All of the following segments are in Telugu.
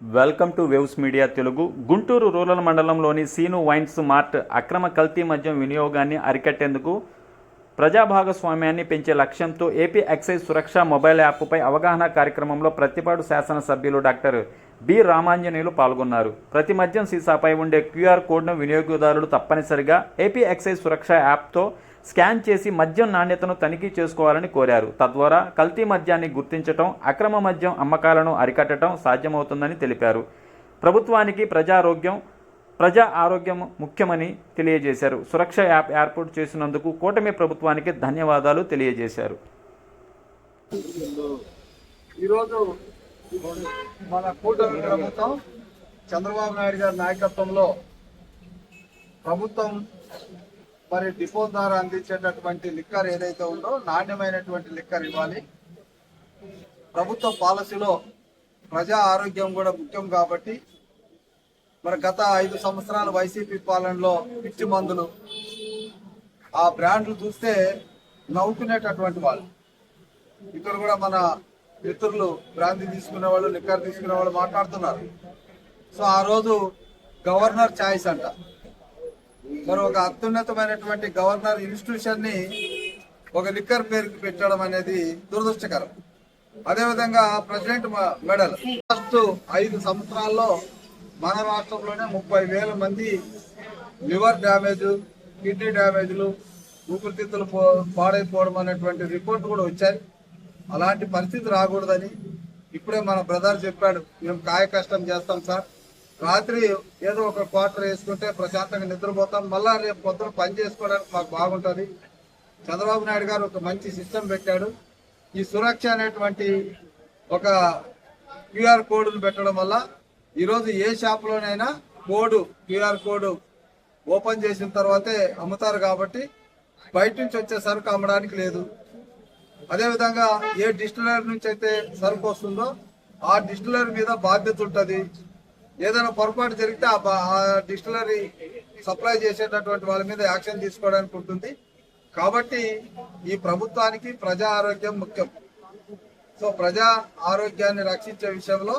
Welcome to waves media Telugu. Guntur rural మండలంలోని సీను వైన్స్ మార్ట్ అక్రమ కల్తీ మద్యం వినియోగాన్ని అరికట్టేందుకు ప్రజా భాగస్వామ్యాన్ని పెంచే లక్ష్యంతో ఏపీ ఎక్సైజ్ సురక్ష మొబైల్ యాప్పై అవగాహన కార్యక్రమంలో ప్రతిపాడు శాసనసభ్యులు డాక్టర్ బి రామాంజనేయులు పాల్గొన్నారు. ప్రతి మద్యం సీసాపై ఉండే క్యూఆర్ కోడ్ను వినియోగదారులు తప్పనిసరిగా ఏపీ ఎక్సైజ్ సురక్ష యాప్తో స్కాన్ చేసి మద్యం నాణ్యతను తనిఖీ చేసుకోవాలని కోరారు. తద్వారా కల్తీ మద్యాన్ని గుర్తించటం అక్రమ మద్యం అమ్మకాలను అరికట్టడం సాధ్యమవుతుందని తెలిపారు. ప్రభుత్వానికి ప్రజారోగ్యం ప్రజా ఆరోగ్యం ముఖ్యమని తెలియజేశారు. సురక్ష యాప్ ఏర్పాటు చేసినందుకు కూటమి ప్రభుత్వానికి ధన్యవాదాలు తెలియజేశారు. ఈరోజు మన కూటమి ప్రభుత్వం చంద్రబాబు నాయుడు గారి నాయకత్వంలో ప్రభుత్వం మరి డిపో ద్వారా అందించేటటువంటి లిక్కర్ ఏదైతే ఉందో నాణ్యమైనటువంటి లిక్కర్ ఇవ్వాలి. ప్రభుత్వ పాలసీలో ప్రజా ఆరోగ్యం కూడా ముఖ్యం కాబట్టి మరి గత ఐదు సంవత్సరాల వైసీపీ పాలనలో పిచ్చి మందులు ఆ బ్రాండ్లు చూస్తే నవ్వుకునేటటువంటి వాళ్ళు. ఇక్కడ కూడా మన మిత్రులు బ్రాంతి తీసుకునే వాళ్ళు లిక్కర్ తీసుకునే వాళ్ళు మాట్లాడుతున్నారు. సో ఆ రోజు గవర్నర్ ఛాయిస్ అంట. మరి ఒక అత్యున్నతమైనటువంటి గవర్నర్ ఇన్స్టిట్యూషన్ని ఒక లిక్కర్ పేరుకి పెట్టడం అనేది దురదృష్టకరం. అదేవిధంగా ప్రెసిడెంట్ మెడల్. ఫస్ట్ ఐదు సంవత్సరాల్లో మన రాష్ట్రంలోనే ముప్పై వేల మంది లివర్ డ్యామేజ్ కిడ్నీ డ్యామేజ్లు ఊపిరితిత్తులు పో- పాడైపోవడం అనేటువంటి రిపోర్ట్ కూడా వచ్చాయి. అలాంటి పరిస్థితి రాకూడదని ఇప్పుడే మన బ్రదర్ చెప్పాడు. మేము కాయ కష్టం చేస్తాం సార్. రాత్రి ఏదో ఒక క్వార్టర్ వేసుకుంటే ప్రశాంతంగా నిద్రపోతాం. మళ్ళా రేపు పొద్దున పని చేసుకోవడానికి మాకు బాగుంటుంది. చంద్రబాబు నాయుడు గారు ఒక మంచి సిస్టమ్ పెట్టాడు. ఈ సురక్ష అనేటువంటి ఒక క్యూఆర్ కోడ్ను పెట్టడం వల్ల ఈరోజు ఏ షాప్లోనైనా కోడ్ క్యూఆర్ కోడ్ ఓపెన్ చేసిన తర్వాతే అమ్ముతారు కాబట్టి బయట నుంచి వచ్చే సరుకు అమ్మడానికి లేదు. అదేవిధంగా ఏ డిస్టిలర్ నుంచి అయితే సరుకు వస్తుందో ఆ డిస్టిలర్ మీద బాధ్యత ఉంటుంది. ఏదైనా పొరపాటు జరిగితే ఆ డిస్టిలరీ సప్లై చేసేటటువంటి వాళ్ళ మీద యాక్షన్ తీసుకోవడానికి ఉంటుంది. కాబట్టి ఈ ప్రభుత్వానికి ప్రజా ఆరోగ్యం ముఖ్యం. సో ప్రజా ఆరోగ్యాన్ని రక్షించే విషయంలో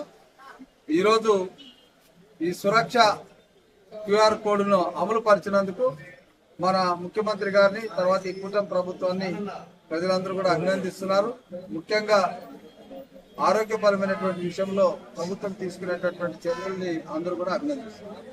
ఈరోజు ఈ సురక్ష క్యూఆర్ కోడ్ను అమలు పరిచినందుకు మన ముఖ్యమంత్రి గారిని తర్వాత ఈ కూటమి ప్రభుత్వాన్ని ప్రజలందరూ కూడా అభినందిస్తున్నారు. ముఖ్యంగా ఆరోగ్యపరమైనటువంటి విషయంలో ప్రభుత్వం తీసుకునేటటువంటి చర్యల్ని అందరూ కూడా అభినందిస్తున్నారు.